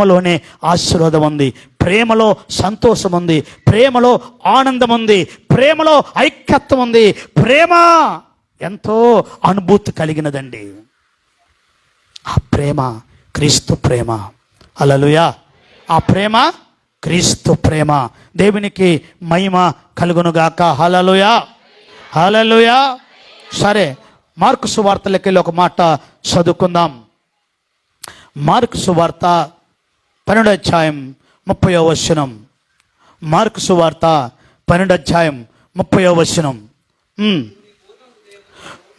ప్రేమలోనే ఆశీర్వాదం ఉంది. ప్రేమలో సంతోషం ఉంది. ప్రేమలో ఆనందం ఉంది. ప్రేమలో ఐక్యత్వం ఉంది. ప్రేమ ఎంతో అనుభూతి కలిగినదండి. ఆ ప్రేమ క్రీస్తు ప్రేమ. అలలుయా ఆ ప్రేమ క్రీస్తు ప్రేమ. దేవునికి మహిమ కలుగునుగాక. హలలుయా హలలుయా సరే మార్కు సువార్తలకి ఒక మాట చదువుకుందాం. మార్కు సువార్త పన్నెండు అధ్యాయం ముప్పై వచనం. మార్కు సువార్త పన్నెండు అధ్యాయం ముప్పై వచనం.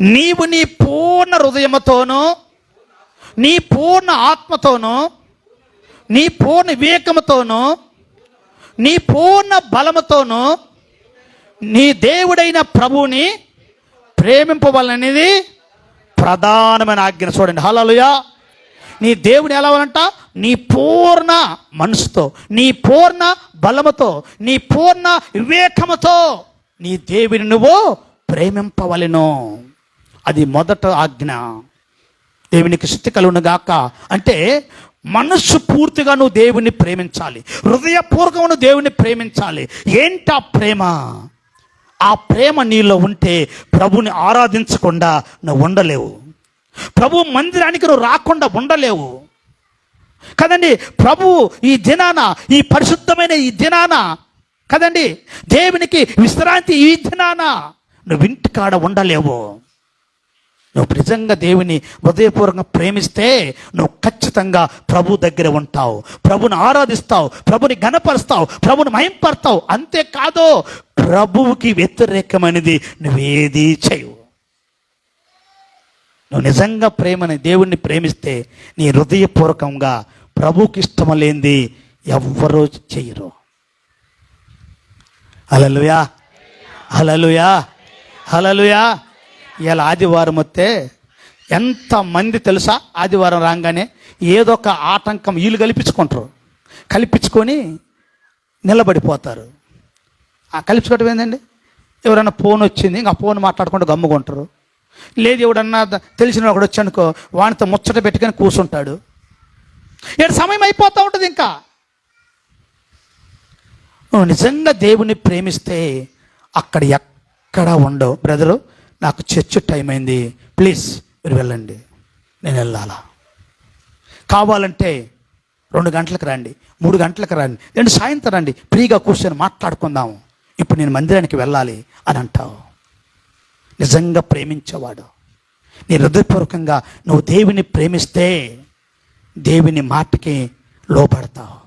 నీవు నీ పూర్ణ హృదయముతోనూ నీ పూర్ణ ఆత్మతోనూ నీ పూర్ణ వివేకముతోనూ నీ పూర్ణ బలముతోనూ నీ దేవుడైన ప్రభువుని ప్రేమింపవాలనేది ప్రధానమైన ఆజ్ఞ. చూడండి. హలలుయా నీ దేవుని ఎలా అవ్వాలంట నీ పూర్ణ మనసుతో నీ పూర్ణ బలముతో నీ పూర్ణ వివేకముతో నీ దేవుని నువ్వు ప్రేమింపవలెను. అది మొదట ఆజ్ఞ. దేవునికి స్థితి కలుగునుగాక. అంటే మనస్సు పూర్తిగా నువ్వు దేవుణ్ణి ప్రేమించాలి. హృదయపూర్వకంగా నువ్వు ప్రేమించాలి. ఏంటా ప్రేమ? ఆ ప్రేమ నీలో ఉంటే ప్రభుని ఆరాధించకుండా నువ్వు ఉండలేవు. ప్రభు మందిరానికి నువ్వు రాకుండా ఉండలేవు. కదండి ప్రభు ఈ దినాన ఈ పరిశుద్ధమైన ఈ దినాన కదండి దేవునికి విశ్రాంతి ఈ దినాన నువ్వు ఇంటికాడ ఉండలేవు. నువ్వు నిజంగా దేవుని హృదయపూర్వకంగా ప్రేమిస్తే నువ్వు ఖచ్చితంగా ప్రభు దగ్గర ఉంటావు. ప్రభుని ఆరాధిస్తావు ప్రభుని గణపరుస్తావు ప్రభుని మయంపరుస్తావు అంతేకాదు ప్రభువుకి వ్యతిరేకమైనది నువ్వేది చేయవు. నువ్వు నిజంగా ప్రేమని దేవుణ్ణి ప్రేమిస్తే నీ హృదయపూర్వకంగా ప్రభుకి ఇష్టం లేనిది ఎవ్వరూ చెయ్యరు హలలుయా హలలుయా హలలుయా ఇలా ఆదివారం వస్తే ఎంతమంది తెలుసా? ఆదివారం రాగానే ఏదో ఒక ఆటంకం వీళ్ళు కల్పించుకుంటారు. కల్పించుకొని నిలబడిపోతారు. ఆ ఏంటండి ఎవరైనా ఫోన్ వచ్చింది ఇంకా ఫోన్ మాట్లాడుకుంటూ గమ్ముకుంటారు. లేదు ఎవడన్నా తెలిసిన ఒకడు వచ్చానుకో వానితో ముచ్చట పెట్టుకొని కూర్చుంటాడు ఇక్కడ సమయం అయిపోతూ ఉంటుంది ఇంకా. నువ్వు నిజంగా దేవుని ప్రేమిస్తే అక్కడ ఎక్కడ ఉండవు. బ్రదరు నాకు చర్చ్ టైం అయింది. ప్లీజ్ మీరు వెళ్ళండి. నేను వెళ్ళాలా? కావాలంటే రెండు గంటలకు రండి మూడు గంటలకు రండి రెండు సాయంత్రం రండి. ఫ్రీగా కూర్చొని మాట్లాడుకుందాము. ఇప్పుడు నేను మందిరానికి వెళ్ళాలి అని అంటావు. నిజంగా ప్రేమించేవాడు. నీ హృదయపూర్వకంగా నువ్వు దేవుని ప్రేమిస్తే దేవుని మాటకి లోపడతావు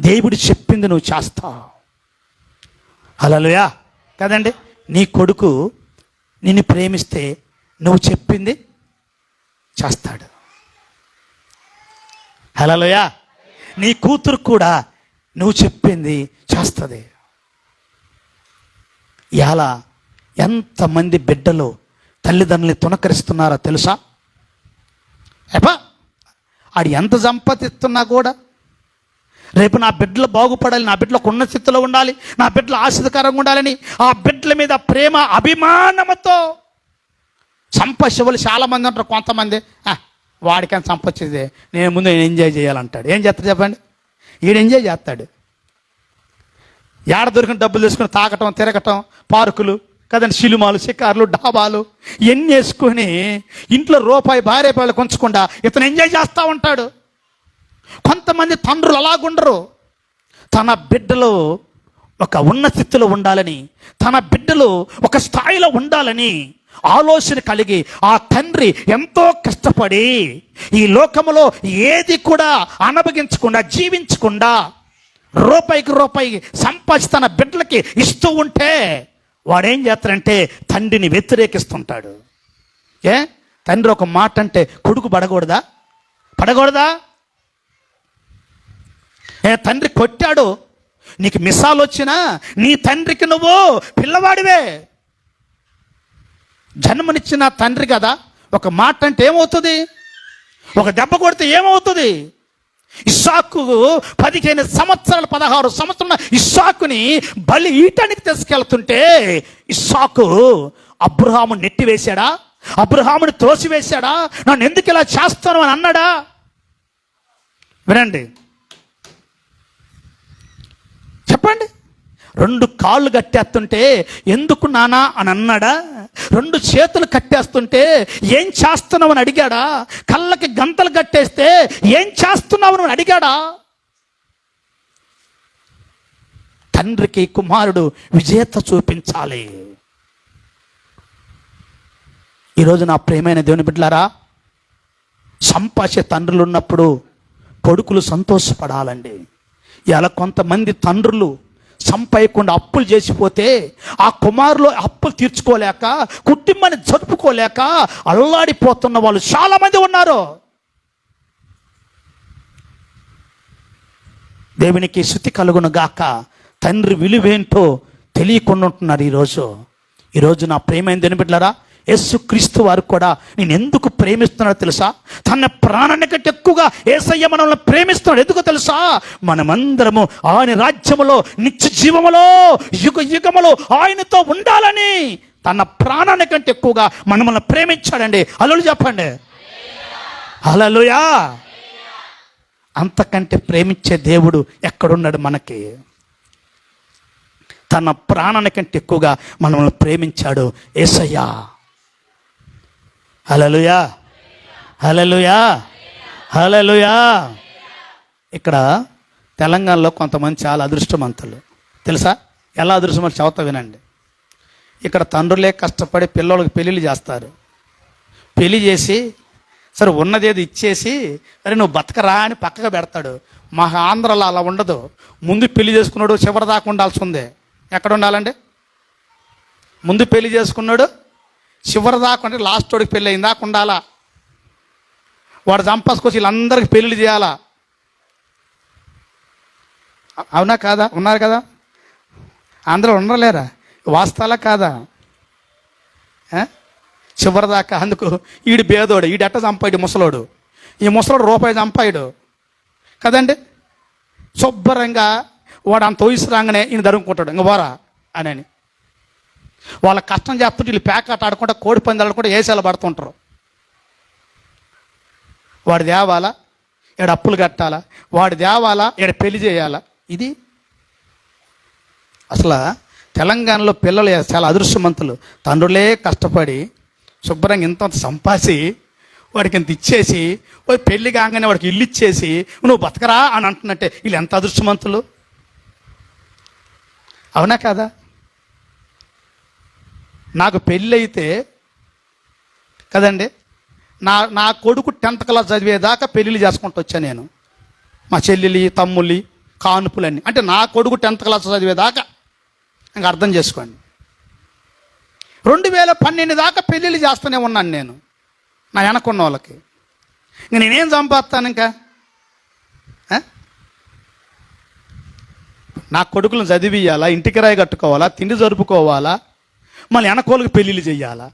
దేవుడు చెప్పింది నువ్వు చేస్తావు. అలలుయా కదండి నీ కొడుకు నిన్ను ప్రేమిస్తే నువ్వు చెప్పింది చేస్తాడు. హలోయా నీ కూతురు కూడా నువ్వు చెప్పింది చేస్తుంది. ఇలా ఎంతమంది బిడ్డలు తల్లిదండ్రుల్ని తునకరిస్తున్నారో తెలుసా? ఏపా ఆడు ఎంత సంపాదిస్తున్నా కూడా రేపు నా బిడ్డలు బాగుపడాలి నా బిడ్డలకు ఉన్న స్థితిలో ఉండాలి నా బిడ్డలు ఆశీర్కరంగా ఉండాలని ఆ బిడ్డల మీద ప్రేమ అభిమానముతో సంపత్తి చాలామంది ఉంటారు కొంతమంది. వాడికైనా వాడికి సంపత్తిదే నేను ముందు నేను ఎంజాయ్ చేయాలంటాడు. ఏం చేస్తాడు చెప్పండి? ఈడు ఎంజాయ్ చేస్తాడు. ఏడ దొరికిన డబ్బులు తీసుకుని తాగటం తిరగటం పార్కులు కదండి సిలుమాలు షికార్లు డాబాలు ఎన్ని వేసుకొని ఇంట్లో రూపాయి భార్య పిల్లలు కొంచకుండా ఇతను ఎంజాయ్ చేస్తూ ఉంటాడు. కొంతమంది తండ్రులు అలాగుండరు తన బిడ్డలు ఒక ఉన్న స్థితిలో ఉండాలని తన బిడ్డలు ఒక స్థాయిలో ఉండాలని ఆలోచన కలిగి ఆ తండ్రి ఎంతో కష్టపడి ఈ లోకములో ఏది కూడా అనభగించకుండా జీవించకుండా రూపాయికి రూపాయి సంపాదించి తన బిడ్డలకి ఇస్తూ ఉంటే వాడేం చేస్తాడంటే తండ్రిని వ్యతిరేకిస్తుంటాడు. ఏ? తండ్రి ఒక మాట అంటే కొడుకు పడకూడదా? పడకూడదా? ఏ తండ్రి కొట్టాడు. నీకు మిసాలు వచ్చినా నీ తండ్రికి నువ్వు పిల్లవాడివే. జన్మనిచ్చిన తండ్రి కదా. ఒక మాట అంటే ఏమవుతుంది? ఒక దెబ్బ కొడితే ఏమవుతుంది? ఇషాకు పదిహేను సంవత్సరాలు పదహారు సంవత్సరం ఇషాకుని బలి ఈటానికి తీసుకెళ్తుంటే ఇషాకు అబ్రహాము నెట్టివేశాడా? అబ్రహాముని త్రోసివేశాడా? నన్ను ఎందుకు ఇలా చేస్తాను అని అన్నాడా? వినండి. చెప్పండి. రెండు కాళ్ళు కట్టేస్తుంటే ఎందుకు నానా అని అన్నాడా? రెండు చేతులు కట్టేస్తుంటే ఏం చేస్తున్నావు అని అడిగాడా? కళ్ళకి గంతలు కట్టేస్తే ఏం చేస్తున్నావు అని అడిగాడా? తండ్రికి కుమారుడు విజేత చూపించాలి. ఈరోజు నా ప్రేమైన దేవుని బిడ్డలారా సంపాష తండ్రులు ఉన్నప్పుడు కొడుకులు సంతోషపడాలండి. ఇలా కొంతమంది తండ్రులు సంపయకుండా అప్పులు చేసిపోతే ఆ కుమారులు అప్పులు తీర్చుకోలేక కుటుంబాన్ని జరుపుకోలేక అల్లాడిపోతున్న వాళ్ళు చాలామంది ఉన్నారు. దేవునికి శృతి కలుగును గాక. తండ్రి విలువేంటో తెలియకుండా ఉంటున్నారు ఈరోజు. ఈరోజు నా ప్రేమైన దేని యేసు యేసుక్రీస్తు వారు కూడా నేను ఎందుకు ప్రేమిస్తున్నాడో తెలుసా? తన ప్రాణాన్ని కంటే ఎక్కువగా ఏసయ్య మనల్ని ప్రేమిస్తున్నాడు. ఎందుకు తెలుసా? మనమందరము ఆయన రాజ్యములో నిత్య జీవములో యుగ యుగములో ఆయనతో ఉండాలని తన ప్రాణాన్ని కంటే ఎక్కువగా మనమల్ని ప్రేమించాడండి. అలలు చెప్పండి. అలలుయా అంతకంటే ప్రేమించే దేవుడు ఎక్కడున్నాడు మనకి? తన ప్రాణాన్ని కంటే ఎక్కువగా మనల్ని ప్రేమించాడు ఏసయ్యా. హలలుయా హలలుయా హలలుయా ఇక్కడ తెలంగాణలో కొంతమంది చాలా అదృష్టవంతులు. తెలుసా? ఎలా అదృష్టమని చదువుతా వినండి. ఇక్కడ తండ్రులే కష్టపడి పిల్లలకు పెళ్ళిళ్ళు చేస్తారు. పెళ్ళి చేసి సరే ఉన్నదేది ఇచ్చేసి అరే నువ్వు బతకరా అని పక్కగా పెడతాడు. మా ఆంధ్రలో అలా ఉండదు. ముందు పెళ్ళి చేసుకున్నాడు చివరి దాకా ఉండాల్సి ఉంది. ఎక్కడ ఉండాలండి? ముందు పెళ్ళి చేసుకున్నాడు చివరి దాకా అంటే లాస్ట్ వాడికి పెళ్ళి అయిన దాకా ఉండాలా వాడు చంపసుకొచ్చి వీళ్ళందరికీ పెళ్ళి చేయాలా? అవునా కాదా? ఉన్నారు కదా? అందరూ ఉండలేరా? వాస్తాలా కాదా? ఆ? చివరిదాకా అందుకు ఈడు బేదోడు ఈడు ఎట్ట చంపాడు ముసలోడు? ఈ ముసలోడు రూపాయి చంపాడు. కదండి? శుభ్రంగా వాడు అంత వయసు రాగానే ఈయన దరుముకుంటాడు ఇంక బోరా అని అని. వాళ్ళ కష్టం చేస్తుంటే వీళ్ళు ప్యాకెట్ ఆడకుండా కోడి పందాలు ఆడుకుంటా ఏసాలు పడుతుంటారు వాడు దేవాలా ఈడ అప్పులు కట్టాలా? వాడు దేవాలా ఈడ పెళ్ళి చేయాలా? ఇది అసలు తెలంగాణలో పిల్లలు చాలా అదృష్టవంతులు. తండ్రులే కష్టపడి శుభ్రంగా ఇంత సంపాసి వాడికి ఇంత ఇచ్చేసి ఓ పెళ్ళి కాగానే వాడికి ఇల్లు ఇచ్చేసి నువ్వు బతకరా అని అంటున్నట్టే. వీళ్ళు ఎంత అదృష్టవంతులు? అవునా కాదా? నాకు పెళ్ళైతే కదండి నా నా కొడుకు టెన్త్ క్లాస్ చదివేదాకా పెళ్ళిళ్ళు చేసుకుంటూ వచ్చాను నేను. మా చెల్లెలి తమ్ముళ్ళి కానుపులన్నీ. అంటే నా కొడుకు టెన్త్ క్లాస్ చదివేదాకా ఇంకా అర్థం చేసుకోండి. రెండు వేల పన్నెండు దాకా పెళ్ళిళ్ళు చేస్తూనే ఉన్నాను నేను నా వెనకున్న వాళ్ళకి. ఇంక నేనేం సంపాదిస్తాను ఇంకా? నా కొడుకులను చదివియాలా ఇంటికి రాయి కట్టుకోవాలా తిండి జరుపుకోవాలా మళ్ళీ వెనకోళ్ళకి పెళ్ళిళ్ళు చేయాలా?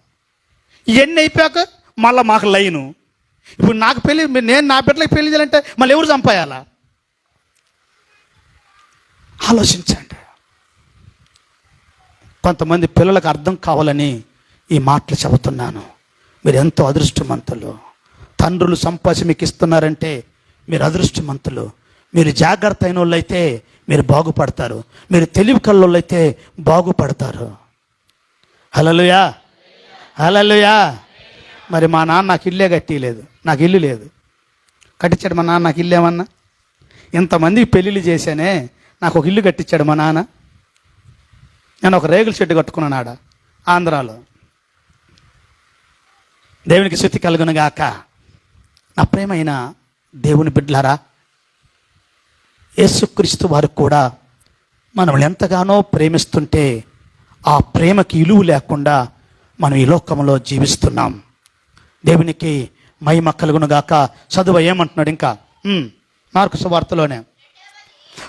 ఇవన్నీ అయిపోయాక మళ్ళీ మాకు లైను. ఇప్పుడు నాకు పెళ్ళి నేను నా బిడ్డలకి పెళ్ళి చేయాలంటే మళ్ళీ ఎవరు చంపేయాలా? ఆలోచించండి. కొంతమంది పిల్లలకు అర్థం కావాలని ఈ మాటలు చెబుతున్నాను. మీరు ఎంతో అదృష్టవంతులు. తండ్రులు సంపాసి మీకు ఇస్తున్నారంటే మీరు అదృష్టవంతులు. మీరు జాగ్రత్త అయిన వాళ్ళైతే మీరు బాగుపడతారు. మీరు తెలివి కళ్ళోళ్ళైతే బాగుపడతారు. హలలుయా హలలుయా మరి మా నాన్న నాకు ఇల్లే కట్టిలేదు నాకు ఇల్లు లేదు. కట్టించాడు మా నాన్న నాకు ఇల్లు ఏమన్నా? ఇంతమంది పెళ్ళిళ్ళు చేశానే నాకు ఒక ఇల్లు కట్టించాడు మా నాన్న. నేను ఒక రేగుల చెట్టు కట్టుకున్నాను ఆడ ఆంధ్రాలో. దేవునికి శుద్ధి కలుగునుగాక. నా ప్రేమైన దేవుని బిడ్డలారా యేసుక్రీస్తు వారు కూడా మనల్ని ఎంతగానో ప్రేమిస్తుంటే ఆ ప్రేమకి ఇలువ లేకుండా మనం ఈ లోకంలో జీవిస్తున్నాం. దేవునికి మహిమ కలుగునుగాక చదువు ఏమంటున్నాడు ఇంకా? మార్కు సువార్తలోనే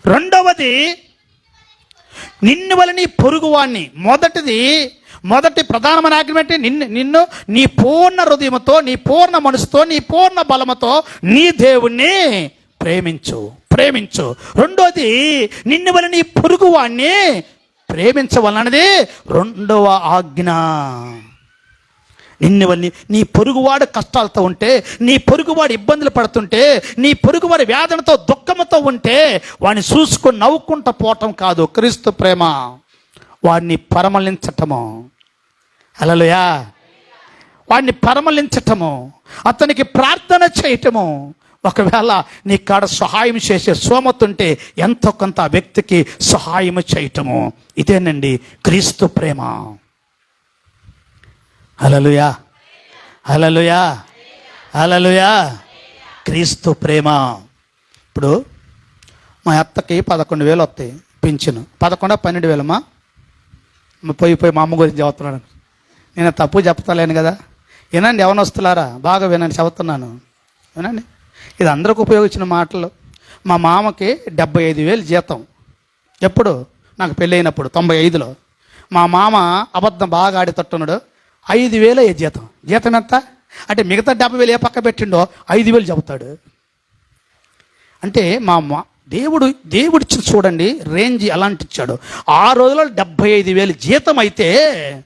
రెండవది నిన్ను వలని నీ పొరుగువాణ్ణి. మొదటిది మొదటి ప్రధానమైన ఆగ్రిమెంట్ నిన్ను నిన్ను నీ పూర్ణ హృదయంతో నీ పూర్ణ మనసుతో నీ పూర్ణ బలముతో నీ దేవుణ్ణి ప్రేమించు ప్రేమించు. రెండోది నిన్ను వలని నీ పొరుగువాణ్ణి ప్రేమించవలనది రెండవ ఆజ్ఞ. నిన్నువన్నీ నీ పొరుగువాడు కష్టాలతో ఉంటే నీ పొరుగువాడు ఇబ్బందులు పడుతుంటే నీ పొరుగువాడి వేదనతో దుఃఖముతో ఉంటే వాడిని చూసుకొని నవ్వుకుంటూ పోవటం కాదు క్రీస్తు ప్రేమ. వాడిని పరమలించటము. అలలుయా వాడిని పరమలించటము. అతనికి ప్రార్థన చేయటము. ఒకవేళ నీ కాడ సహాయం చేసే సోమత ఉంటే ఎంతో కొంత ఆ వ్యక్తికి సహాయం చేయటము. ఇదేనండి క్రీస్తు ప్రేమ. అలలుయా అలలుయా అలలుయా క్రీస్తు ప్రేమ. ఇప్పుడు మా అత్తకి పదకొండు వేలు వస్తాయి పింఛను. పదకొండు పన్నెండు వేలమ్మా. పోయి పోయి మా అమ్మ గురించి చదువుతున్నాను. నేను తప్పు చెప్తలేను కదా. వినండి ఎవరు వస్తున్నారా బాగా వినండి చదువుతున్నాను. వినండి. ఇది అందరికి ఉపయోగించిన మాటలు. మా మామకి డెబ్బై ఐదు వేలు జీతం. ఎప్పుడు? నాకు పెళ్ళైనప్పుడు తొంభై ఐదులో. మా మామ అబద్ధం బాగా ఆడేటట్టున్నాడు. ఐదు వేలు ఏ జీతం. జీతం ఎంత? అంటే మిగతా డెబ్బై వేలు ఏ పక్క పెట్టిండో ఐదు వేలు చెబుతాడు. అంటే మా మా దేవుడు దేవుడిచ్చి చూడండి రేంజ్ ఎలాంటి ఇచ్చాడు ఆ రోజుల్లో డెబ్బై ఐదు వేలు జీతం అయితే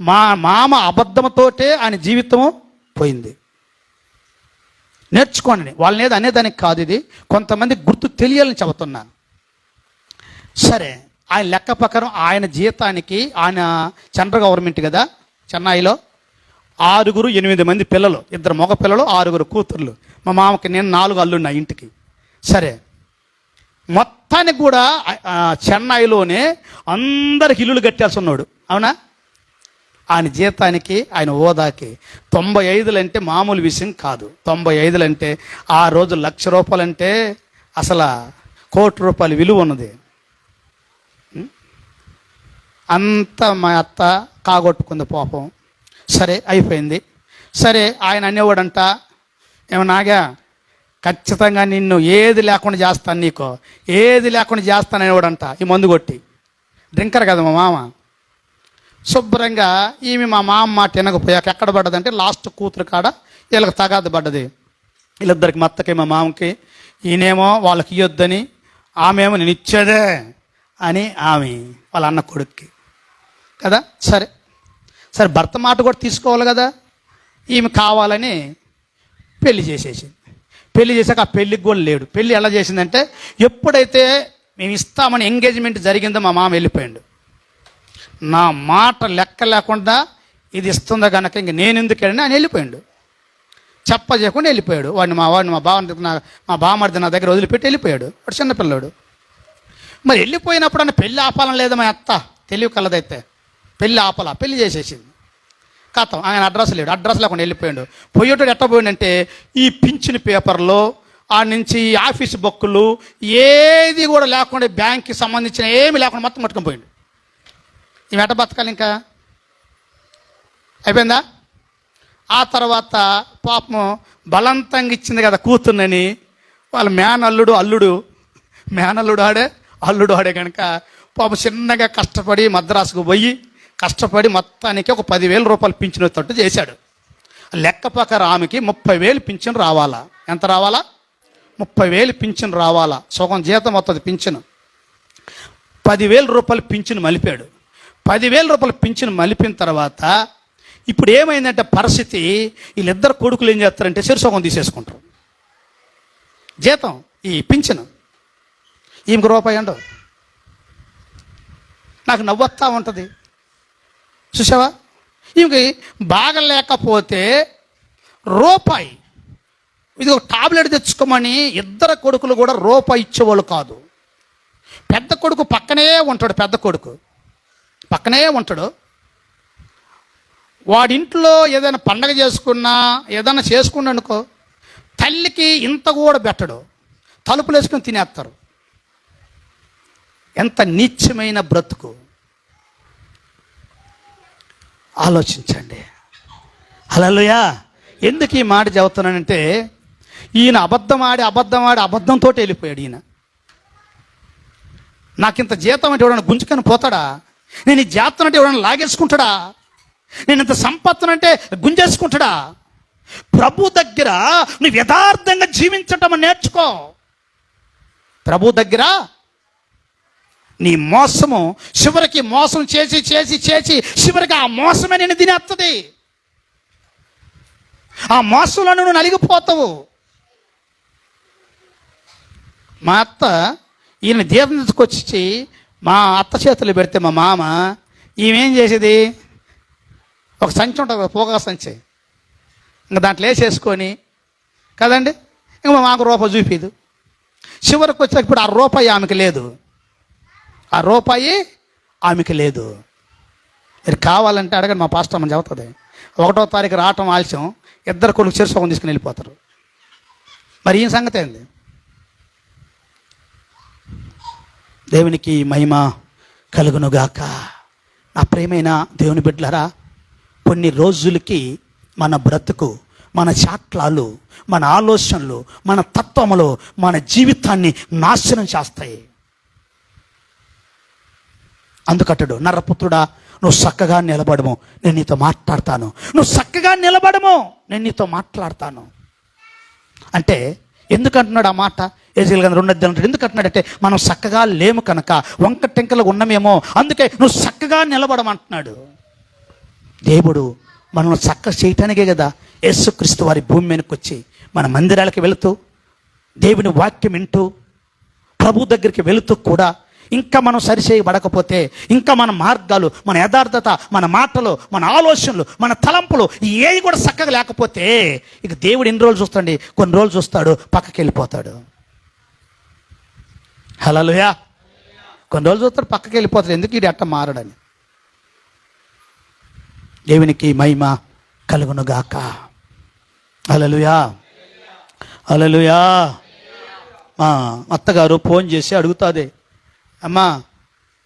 మా మామ అబద్ధంతోటే ఆయన జీవితము పోయింది. నేర్చుకోండి. వాళ్ళని ఏది అనేదానికి కాదు ఇది. కొంతమంది గుర్తు తెలియాలని చెబుతున్నాను. సరే ఆయన లెక్క ప్రకారం ఆయన జీతానికి ఆయన సెంట్రల్ గవర్నమెంట్ కదా చెన్నైలో ఆరుగురు ఎనిమిది మంది పిల్లలు ఇద్దరు మగ పిల్లలు ఆరుగురు కూతుర్లు. మా మామకి నేను నాలుగు అల్లున్నా ఇంటికి. సరే మొత్తానికి కూడా చెన్నైలోనే అందరికి ఇల్లులు కట్టాల్సి ఉన్నాడు. అవునా? ఆయన జీతానికి ఆయన హోదాకి తొంభై ఐదులు అంటే మామూలు విషయం కాదు. తొంభై ఐదులు అంటే ఆ రోజు లక్ష రూపాయలు అంటే అసలు కోటి రూపాయలు విలువ ఉన్నది. అంత మా అత్త కాగొట్టుకుంది పాపం. సరే అయిపోయింది. సరే ఆయన అనేవాడంట ఏమన్నాగా ఖచ్చితంగా నిన్ను ఏది లేకుండా చేస్తాను నీకు ఏది లేకుండా చేస్తాను అనేవాడంట ఈ మందు కొట్టి. డ్రింకర్ కదా మా మామ. శుభ్రంగా ఈమె మా మామ మాట వినకపోయాక ఎక్కడ పడ్డదంటే లాస్ట్ కూతురు కాడ వీళ్ళకి తగాదు పడ్డది. వీళ్ళిద్దరికి మా అత్తకి మా మామకి ఈయనేమో వాళ్ళకి ఇవ్వద్దని ఆమెమో నేను ఇచ్చేదే అని ఆమె వాళ్ళ అన్న కొడుక్కి. కదా? సరే. సరే భర్త మాట కూడా తీసుకోవాలి కదా? ఈమె కావాలని పెళ్ళి చేసేసింది. పెళ్ళి చేశాక ఆ పెళ్ళికి కూడా లేడు. పెళ్ళి ఎలా చేసిందంటే ఎప్పుడైతే మేము ఇస్తామని ఎంగేజ్మెంట్ జరిగిందో మా మామ వెళ్ళిపోయాడు. నా మాట లెక్క లేకుండా ఇది ఇస్తుందా కనుక ఇంక నేను ఎందుకు ఆయన వెళ్ళిపోయాడు. చెప్ప చేయకుండా వెళ్ళిపోయాడు. వాడిని మా వాడిని మా బావ నా మా బావమరిది నా దగ్గర వదిలిపెట్టి వెళ్ళిపోయాడు. వాడు చిన్నపిల్లాడు మరి వెళ్ళిపోయినప్పుడు అన్న పెళ్ళి ఆపాలని లేదు మా అత్త? తెలివి కలదైతే. పెళ్ళి ఆపాల. పెళ్ళి చేసేసింది. కథం. ఆయన అడ్రస్ లేడు. అడ్రస్ లేకుండా వెళ్ళిపోయాడు. పోయేటోడు ఎట్ట పోయిండంటే ఈ పింఛన్ పేపర్లో ఆ నుంచి ఈ ఆఫీస్ బుక్కులు ఏది కూడా లేకుండా బ్యాంక్కి సంబంధించిన ఏమి లేకుండా మొత్తం పట్టుకొని పోయిండు. ఈ ఎట్ట బతకాలి ఇంకా? అయిపోయిందా? ఆ తర్వాత పాపం బలవంతంగా ఇచ్చింది కదా కూతుర్నని. వాళ్ళ మేనల్లుడు అల్లుడు. మేనల్లుడు ఆడే అల్లుడు ఆడే కనుక పాపం చిన్నగా కష్టపడి మద్రాసుకు పోయి కష్టపడి మొత్తానికి ఒక పదివేల రూపాయలు పింఛను తట్టు చేశాడు. లెక్క ప్రకారం ఆమెకి ముప్పై వేలు పింఛను రావాలా? ఎంత రావాలా? ముప్పై వేలు పింఛను రావాలా? సగం జీతం వస్తుంది పింఛను. పదివేల రూపాయలు పింఛను మలిపాడు. పదివేల రూపాయలు పింఛను మలిపిన తర్వాత ఇప్పుడు ఏమైందంటే పరిస్థితి వీళ్ళిద్దరు కొడుకులు ఏం చేస్తారంటే శిరసోగం తీసేసుకుంటారు. జీతం ఈ పింఛను. ఈమెకు రూపాయి ఉండవు. నాకు నవ్వొస్తా ఉంటుంది. చూసావా? ఈమెకి బాగలేకపోతే రూపాయి. ఇది ఒక టాబ్లెట్ తెచ్చుకోమని ఇద్దరు కొడుకులు కూడా రూపాయి ఇచ్చేవాళ్ళు కాదు. పెద్ద కొడుకు పక్కనే ఉంటాడు పెద్ద కొడుకు. పక్కనే ఉంటాడు. వాడింట్లో ఏదైనా పండగ చేసుకున్నా ఏదైనా చేసుకున్నా అనుకో తల్లికి ఇంత కూడా పెట్టడు. తలుపులు వేసుకుని తినేస్తారు. ఎంత నీచమైన బ్రతుకు. ఆలోచించండి. అలలుయా ఎందుకు ఈ మాట చెబుతున్నానంటే ఈయన అబద్ధం ఆడి అబద్ధం ఆడి అబద్ధంతో వెళ్ళిపోయాడు ఈయన. నాకింత జీతం అంటే ఎవడన్నా గుంజుకొని పోతాడా? నేను ఈ జాతం అంటే లాగేసుకుంటాడా? నేను ఇంత సంపత్తునంటే గుంజేసుకుంటాడా? ప్రభు దగ్గర నువ్వు యథార్థంగా జీవించటం నేర్చుకో. ప్రభు దగ్గర నీ మోసము చివరికి మోసం చేసి చేసి చేసి చివరికి ఆ మోసమే నేను తినేస్తుంది ఆ మోసంలో నువ్వు నలిగిపోతావు. మా అత్త ఈయన దీపం తీసుకొచ్చి మా అత్త చేతులు పెడితే మా మామ ఈమెం చేసేది? ఒక సంచి ఉంటుంది పోగా సంచి. ఇంకా దాంట్లో వేసేసుకొని కదండి? ఇంకా మాకు రూపాయి చూపిదు. చివరికి వచ్చాక ఇప్పుడు ఆ రూపాయి ఆమెకి లేదు. ఆ రూపాయి ఆమెకి లేదు. మీరు కావాలంటే అడగండి మా పాస్టర్ అమ్మ చెబుతుంది. ఒకటో తారీఖు రావటం ఆలస్యం. ఇద్దరు కొడుకు చెరుసోకం తీసుకుని వెళ్ళిపోతారు. మరి ఈ సంగతి ఏంది? దేవునికి మహిమ కలుగునుగాక. నా ప్రేమైన దేవుని బిడ్డలరా కొన్ని రోజులకి మన బ్రతుకు మన చాట్లాలు మన ఆలోచనలు మన తత్వములు మన జీవితాన్ని నాశనం చేస్తాయి. అందుకట్టడు నరపుత్రుడా నువ్వు చక్కగా నిలబడము నేను నీతో మాట్లాడతాను. నువ్వు చక్కగా నిలబడము నేను నీతో మాట్లాడతాను. అంటే ఎందుకు అంటున్నాడు ఆ మాట? ఏజీలు కానీ రెండు అధ్యాయులు ఎందుకు అంటున్నాడంటే మనం చక్కగా లేము కనుక వంక టెంకలు ఉన్నమేమో అందుకే నువ్వు చక్కగా నిలబడమంటున్నాడు. దేవుడు మనల్ని చక్క చేయటానికే కదా యేసుక్రీస్తు వారి భూమి మీదకి వచ్చి మన మందిరాలకి వెళుతూ దేవుని వాక్యం వింటూ ప్రభు దగ్గరికి వెళుతూ కూడా ఇంకా మనం సరిచేయబడకపోతే ఇంకా మన మార్గాలు మన యథార్థత మన మాటలు మన ఆలోచనలు మన తలంపులు ఏవి కూడా చక్కగా లేకపోతే ఇక దేవుడు ఎన్ని రోజులు చూస్తాండి కొన్ని రోజులు చూస్తాడు పక్కకి వెళ్ళిపోతాడు. హలోయా కొన్ని రోజులు చూస్తాడు పక్కకి వెళ్ళిపోతాడు. ఎందుకు ఇది అట్ట మారడని? దేవునికి మహిమ కలుగునుగాక. అలలుయా అలలుయా మా అత్తగారు ఫోన్ చేసి అడుగుతుంది అమ్మా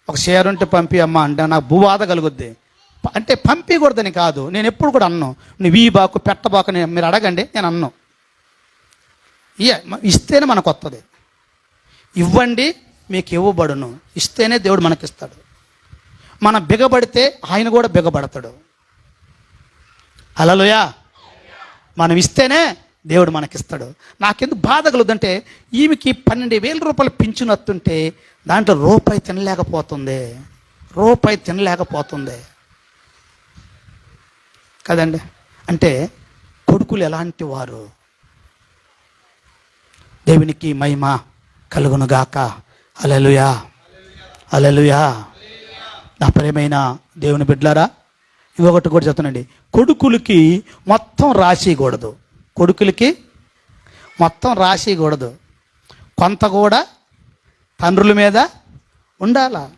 ఒక షేర్ ఉంటే పంపి అమ్మా అంటే నాకు భూబాధ కలుగుద్ది. అంటే పంపించకూడదని కాదు నేను ఎప్పుడు కూడా అన్ను. నువ్వు ఈ బాకు పెట్టబాకు నేను మీరు అడగండి నేను అన్ను. ఇయ ఇస్తేనే మనకు వస్తుంది ఇవ్వండి మీకు ఇవ్వబడును. ఇస్తేనే దేవుడు మనకిస్తాడు. మనం బిగబడితే ఆయన కూడా బిగబడతాడు. హలోయా మనం ఇస్తేనే దేవుడు మనకిస్తాడు. నాకెందుకు బాధ కలుగుదంటే ఈమెకి పన్నెండు వేల రూపాయలు పింఛను వస్తుంటే దాంట్లో రూపాయి తినలేకపోతుంది. రూపాయి తినలేకపోతుంది. కదండి? అంటే కొడుకులు ఎలాంటి వారు? దేవునికి మహిమ కలుగునుగాక. అలలుయా అలలుయా నా ప్రేమైన దేవుని బిడ్డలారా ఇంకొకటి కూడా చెప్తానండి. కొడుకులకి మొత్తం రాసికూడదు కొడుకులకి మొత్తం రాసేయకూడదు కొంత కూడా తండ్రుల మీద ఉండాలా?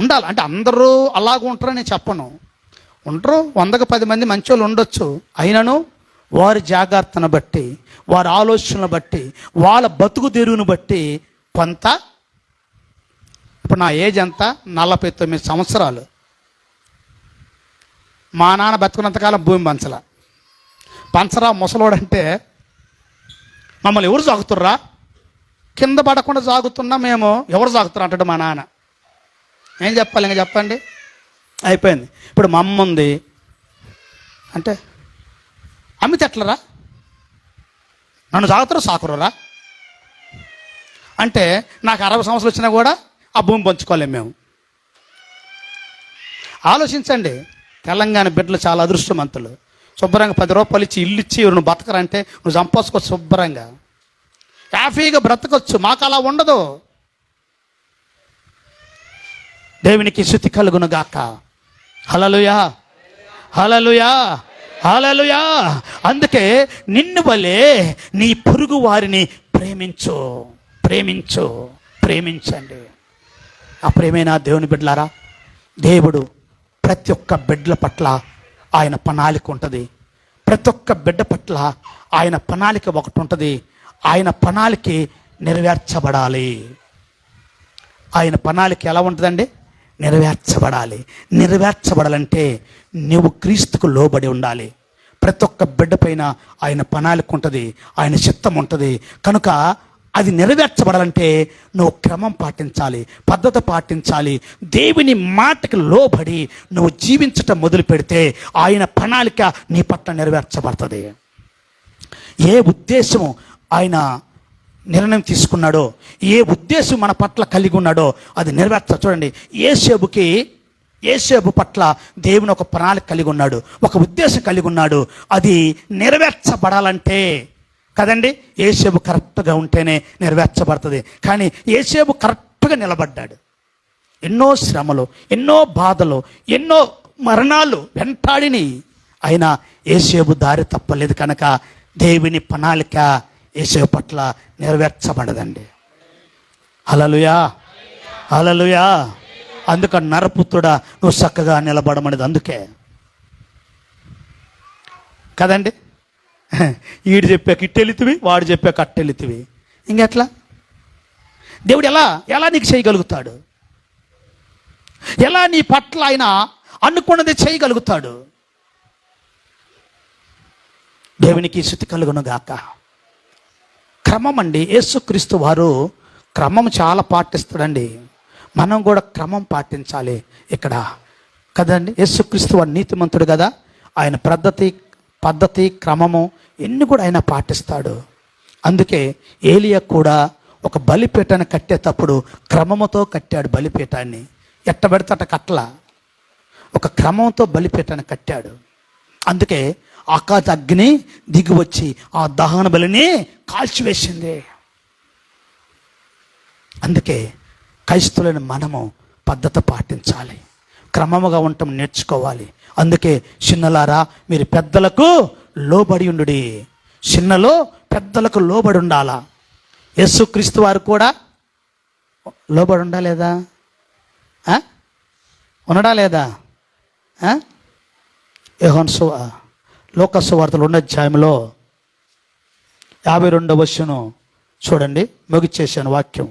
ఉండాలి? అంటే అందరూ అలాగ ఉంటారని చెప్పను. ఉండరు. వందకు పది మంది మంచోళ్ళు ఉండొచ్చు. అయినను వారి జాగ్రత్తను బట్టి వారి ఆలోచనలు బట్టి వాళ్ళ బతుకు తెరువును బట్టి కొంత ఇప్పుడు నా ఏజ్ ఎంత? నలభై తొమ్మిది సంవత్సరాలు. మా నాన్న బతుకున్నంతకాలం భూమి పంచల. పంచరా ముసలోడంటే మమ్మల్ని ఎవరు సాగుతుర్రా కింద పడకుండా సాగుతున్నా మేము. ఎవరు సాగుతున్నా అంటాడు మా నాన్న. ఏం చెప్పాలి? ఇంకా చెప్పండి. అయిపోయింది. ఇప్పుడు మా అమ్మ ఉంది. అంటే అమ్మి తెట్లరా నన్ను సాగుతారు సాకురురా అంటే నాకు అరవై సంవత్సరాలు వచ్చినా కూడా ఆ భూమి పంచుకోలేము మేము. ఆలోచించండి. తెలంగాణ బిడ్డలు చాలా అదృష్టవంతులు. శుభ్రంగా పది రూపాయలు ఇచ్చి ఇల్లు ఇచ్చి నువ్వు బతకరంటే నువ్వు చంపేసుకోవచ్చు శుభ్రంగా. హ్యాపీగా బ్రతకొచ్చు. మాకు అలా ఉండదు. దేవునికి శుతి కలుగును గాక హలలుయా హలలుయా హలలుయా అందుకే నిన్ను వలే నీ పొరుగు వారిని ప్రేమించు. ప్రేమించు. ప్రేమించండి. ఆ ప్రేమేనా దేవుని బిడ్డలారా దేవుడు ప్రతి ఒక్క బిడ్డల పట్ల ఆయన ప్రణాళిక ఉంటుంది. ప్రతి ఒక్క బిడ్డ పట్ల ఆయన ప్రణాళిక ఒకటి ఉంటుంది. ఆయన ప్రణాళిక నెరవేర్చబడాలి. ఆయన ప్రణాళిక ఎలా ఉంటుందండి? నెరవేర్చబడాలి. నెరవేర్చబడాలంటే నువ్వు క్రీస్తుకు లోబడి ఉండాలి. ప్రతి ఒక్క బిడ్డ పైన ఆయన ప్రణాళిక ఉంటుంది. ఆయన చిత్తం ఉంటుంది. కనుక అది నెరవేర్చబడాలంటే నువ్వు క్రమం పాటించాలి పద్ధతి పాటించాలి. దేవుని మాటకి లోబడి నువ్వు జీవించటం మొదలు పెడితే ఆయన ప్రణాళిక నీ పట్ల నెరవేర్చబడుతుంది. ఏ ఉద్దేశము ఆయన నిర్ణయం తీసుకున్నాడో ఏ ఉద్దేశం మన పట్ల కలిగి ఉన్నాడో అది నెరవేర్చ చూడండి. ఏసేబుకి ఏసేబు పట్ల దేవుని ఒక ప్రణాళిక కలిగి ఉన్నాడు ఒక ఉద్దేశం కలిగి ఉన్నాడు అది నెరవేర్చబడాలంటే కదండి? ఏసేపు కరెక్ట్గా ఉంటేనే నెరవేర్చబడుతుంది. కానీ ఏసేపు కరెక్ట్గా నిలబడ్డాడు. ఎన్నో శ్రమలు ఎన్నో బాధలు ఎన్నో మరణాలు వెంటాడిని అయినా ఏసేపు దారి తప్పలేదు కనుక దేవుని ప్రణాళిక ఏసేపు పట్ల నెరవేర్చబడదండి. అలలుయా అలలుయా అందుక నరపుత్రుడా నువ్వు చక్కగా నిలబడమనేది అందుకే. కదండి? ఈడు చెప్పాక ఇట్టెళితివి వాడు చెప్పాక అట్టెళితివి ఇంకెట్లా దేవుడు ఎలా ఎలా నీకు చేయగలుగుతాడు? ఎలా నీ పట్ల ఆయన అనుకున్నది చేయగలుగుతాడు? దేవునికి శృతి కలుగును గాక. క్రమం అండి యేసుక్రీస్తు వారు క్రమం చాలా పాటిస్తాడండి. మనం కూడా క్రమం పాటించాలి ఇక్కడ. కదండి? యేసుక్రీస్తు వారు నీతిమంతుడు కదా. ఆయన పద్ధతి పద్ధతి క్రమము ఎన్ని కూడా ఆయన పాటిస్తాడు. అందుకే ఏలియా కూడా ఒక బలిపీఠాన్ని కట్టేటప్పుడు క్రమముతో కట్టాడు బలిపీఠాన్ని. ఎట్టబడితే అట అట్ట కట్టల. ఒక క్రమంతో బలిపీఠాన్ని కట్టాడు. అందుకే ఆకాశ అగ్ని దిగి వచ్చి ఆ దహన బలిని కాల్చివేసింది. అందుకే క్రైస్తువులైన మనము పద్ధతి పాటించాలి. క్రమముగా ఉండటం నేర్చుకోవాలి. అందుకే చిన్నలారా మీరు పెద్దలకు లోబడి ఉండు చిన్నలో పెద్దలకు లోబడి ఉండాలా? యేసుక్రీస్తు వారు కూడా లోబడి ఉండాలేదా ఉండడా లేదా? యహోన్సు లోకస్సు వార్తలు ఉన్న అధ్యాయంలో యాభై రెండవ వచ్చును చూడండి ముగిచ్చేసాను వాక్యం.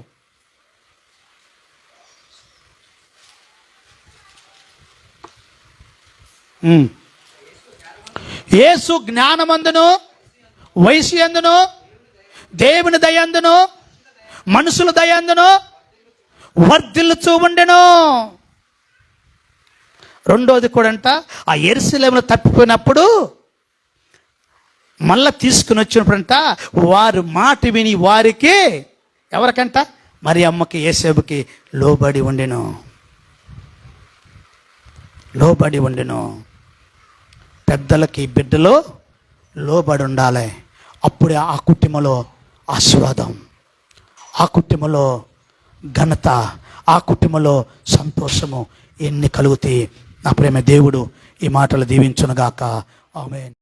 యేసు జ్ఞానమందును వయసు ఎందును దేవుని దయందును మనుషుల దయందును వర్ధిల్లుచూ ఉండెను. రెండోది కూడా అంట ఆ ఎరుసలేములు తప్పిపోయినప్పుడు మళ్ళా తీసుకుని వచ్చినప్పుడంట వారు మాట విని వారికి ఎవరికంట? మరి అమ్మకి ఏసేపుకి లోబడి ఉండెను. లోబడి ఉండెను. పెద్దలకి బిడ్డలు లోబడి ఉండాలి. అప్పుడే ఆ కుటుంబంలో ఆస్వాదం ఆ కుటుంబంలో ఘనత ఆ కుటుంబంలో సంతోషము ఎన్ని కలుగుతాయి. నా ప్రేమ దేవుడు ఈ మాటలు దీవించునుగాక. ఆమె